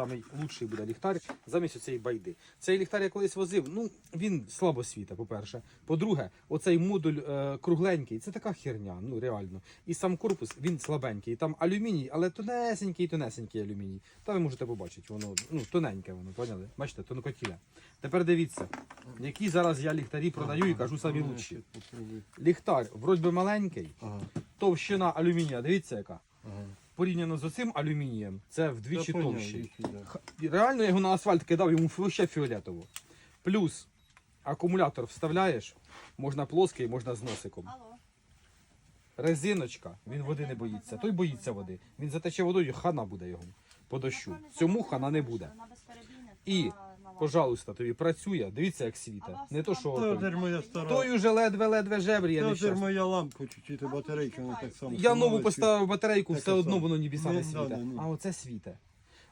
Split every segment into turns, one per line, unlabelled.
самий лучший буде ліхтар замість цієї байди. Цей ліхтар я колись возив, ну він слабо світа, по-перше. По-друге, оцей модуль е, кругленький, це така херня, ну реально. І сам корпус він слабенький. Там алюміній, але тонесенький, тонесенький алюміній. Та ви можете побачити, воно ну тоненьке, воно поняли? Бачите, тонкотіле. Тепер дивіться, які зараз я ліхтарі продаю і кажу самі лучші. Ліхтар вроді би маленький, товщина алюмінія, дивіться яка. Порівняно з оцим алюмінієм, це вдвічі
Та
і Реально я його на асфальт кидав, йому ще фіолетово. Плюс акумулятор вставляєш, можна плоский, можна з носиком.
Алло.
Резиночка, він води не боїться. Той боїться води. Він затече водою, хана буде його по дощу. Цьому хана не буде. І. Пожалуйста, тобі працює. Дивіться, як світа. Не то, що той.
моя стара.
той уже ледве-ледве жебріє
Це
нещасний.
моя лампа чуть-чуть, батарейка, вона так само.
Я нову
становиться.
поставив батарейку, все одно воно небеса не
світа.
світе. А оце світе.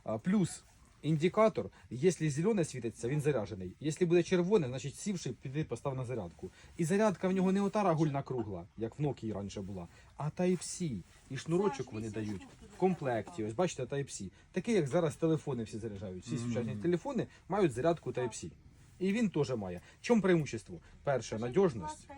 А, плюс індикатор, якщо зелене світиться, він заряджений. Якщо буде червоне, значить сівши, піди постав на зарядку. І зарядка в нього не ота рагульна кругла, як в Nokia раніше була, а Type-C. І шнурочок вони дають в комплекті. Ось бачите, Type-C. Такий, як зараз телефони всі заряджають. Всі сучасні телефони мають зарядку Type-C. І він теж має. Чому преимущество? Перше, надіжність.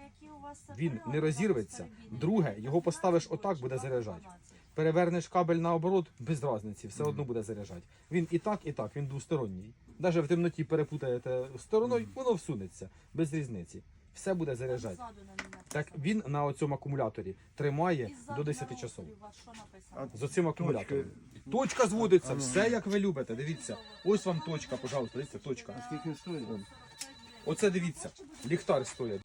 Він не розірветься. Друге, його поставиш отак, буде заряджати.
12?
Перевернеш кабель наоборот, без різниці, все одно буде заряджати. Він і так, і так, він двосторонній. Навіть в темноті перепутаєте стороною, воно всунеться, без різниці. Все буде заряджати. Так він на цьому акумуляторі тримає до 10 часов. З оцим акумулятором. Точка зводиться,
ну.
все як ви любите. Дивіться. Ось вам точка, пожалуйста, дивіться, точка. Оце дивіться, ліхтар стоїть.